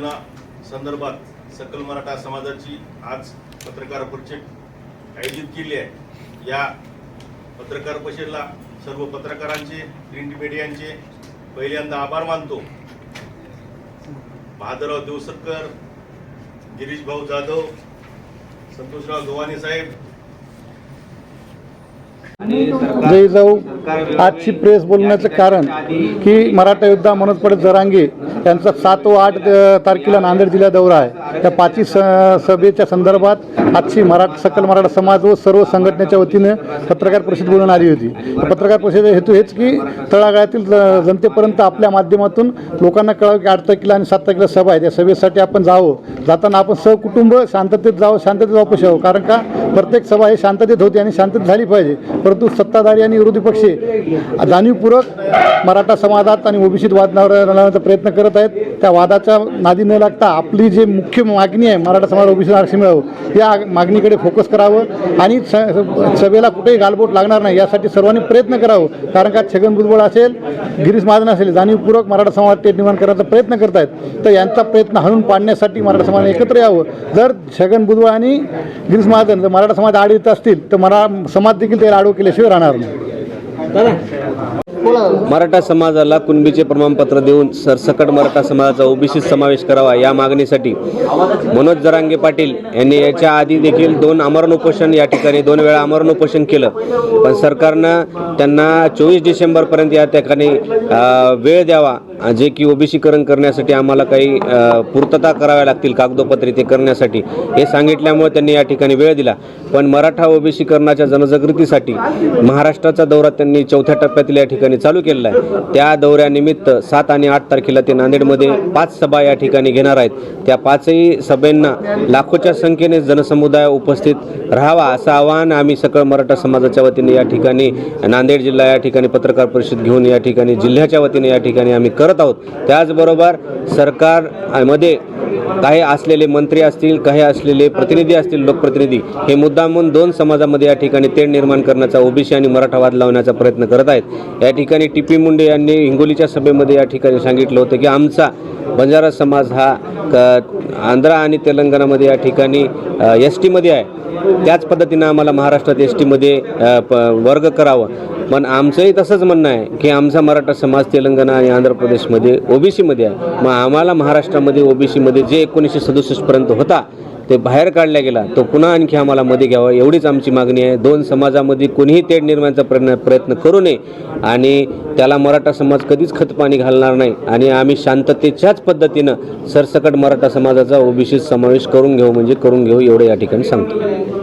योजना संदर्भात सकल मराठा समाजाची आज पत्रकार परिषद आयोजित केली आहे. या पत्रकार परिषदेला सर्व पत्रकारांचे प्रिंट मीडियांचे पहिल्यांदा आभार मानतो. बहादरराव देवसरकर गिरीश भाऊ जाधव संतोषराव गव्हाणे साहेब. जय जाऊ. आजची प्रेस बोलण्याचं कारण की मराठा योद्धा मनोज पडत जरांगे त्यांचा सात व आठ तारखेला नांदेड जिल्हा दौरा आहे. त्या पाचवी स सभेच्या संदर्भात आजची मराठा सकल मराठा समाज व सर्व संघटनेच्या वतीनं पत्रकार परिषद बोलून आली होती. पत्रकार परिषदेचा हेतू हेच की तळागाळातील ज- जनतेपर्यंत आपल्या माध्यमातून लोकांना कळावं की आठ तारखेला आणि सात तारखेला सभा आहे त्या सभेसाठी आपण जावं. जाताना आपण सहकुटुंब शांततेत जावं शांततेत वापस यावं. कारण का? प्रत्येक सभा ही शांततेत होती आणि शांतता झाली पाहिजे. परंतु सत्ताधारी आणि विरोधी पक्ष जाणीवपूर्वक मराठा समाजात आणि ओबीसीत वाद लावण्याचा प्रयत्न करत आहेत. त्या वादाच्या नादी न लागता आपली जी मुख्य मागणी आहे मराठा समाज ओबीसी आरक्षण मिळावं या मागणीकडे फोकस करावं. आणि स- सभेला कुठेही गालबोट लागणार नाही यासाठी सर्वांनी प्रयत्न करावं. कारण का छगन भुजबळ असेल गिरीश महाजन असेल जाणीवपूर्वक मराठा समाज ते निर्माण करण्याचा प्रयत्न करत आहेत. तर यांचा प्रयत्न हणून पाडण्यासाठी मराठा समाजाने एकत्र यावं. जर छगन भुजबळ आणि गिरीश महाजन जर मराठा समाज आड येत असतील तर मरा समाज देखील त्याला आडव केल्याशिवाय राहणार नाही. मराठा समाजाला कुणबीचे प्रमाणपत्र देऊन सरसकट मराठा समाजाचा ओबीसी समावेश करावा या मागणीसाठी मनोज जरांगे पाटील यांनी याच्या आधी देखील दोन आमरण उपोषण या ठिकाणी दोन वेळा आमरण उपोषण केलं. पण सरकारनं त्यांना चोवीस डिसेंबरपर्यंत या ठिकाणी वेळ द्यावा जे की ओबीसीकरण करण्यासाठी आम्हाला काही पूर्तता कराव्या लागतील कागदोपत्री ते करण्यासाठी हे सांगितल्यामुळे त्यांनी या ठिकाणी वेळ दिला. पण मराठा ओबीसीकरणाच्या जनजागृतीसाठी महाराष्ट्राचा दौरा त्यांनी चौथ्या टप्प्यातील या ठिकाणी चालू चालू केलेला आहे. त्या दौऱ्यानिमित्त सात आणि आठ तारखेला ते नांदेडमध्ये पाच सभा या ठिकाणी घेणार आहेत. त्या पाचही सभेंना लाखोच्या संख्येने जनसमुदाय उपस्थित राहावा असं आवाहन आम्ही सकळ मराठा समाजाच्या वतीने या ठिकाणी नांदेड जिल्हा या ठिकाणी पत्रकार परिषद घेऊन या ठिकाणी जिल्ह्याच्या वतीने या ठिकाणी आम्ही करत आहोत. त्याचबरोबर सरकारमध्ये काही असलेले मंत्री असतील काही असलेले प्रतिनिधी असतील लोकप्रतिनिधी हे मुद्दामून दोन समाजामध्ये या ठिकाणी तेढ निर्माण करण्याचा ओबीसी आणि मराठावाद लावण्याचा प्रयत्न करत आहेत. या ठिकाणी टी पी मुंडे यांनी हिंगोलीच्या सभेमध्ये या ठिकाणी सांगितलं होतं की आमचा बंजारा समाज हा क आंध्रा आणि तेलंगणामध्ये या ठिकाणी एस टीमध्ये आहे. त्याच पद्धतीनं आम्हाला महाराष्ट्रात एस टीमध्ये प वर्ग करावं. पण आमचंही तसंच म्हणणं आहे की आमचा मराठा समाज तेलंगणा आणि आंध्र प्रदेशमध्ये ओबीसीमध्ये आहे. मग आम्हाला महाराष्ट्रामध्ये ओबीसीमध्ये जे एकोणीसशे सदुसष्टपर्यंत होता ते बाहेर काढला गेला तो पुन्हा आणखी आम्हाला मध्ये घ्यावा एवढीच आमची मागणी आहे. दोन समाजामध्ये कोणीही तेढ निर्माणचा प्रयत्न प्रयत्न करू नये आणि त्याला मराठा समाज कधीच खतपाणी घालणार नाही आणि आम्ही शांततेच्याच पद्धतीनं सरसकट मराठा समाजाचा ओबीसी समावेश करून घेऊ म्हणजे करून घेऊ एवढं या ठिकाणी सांगतो.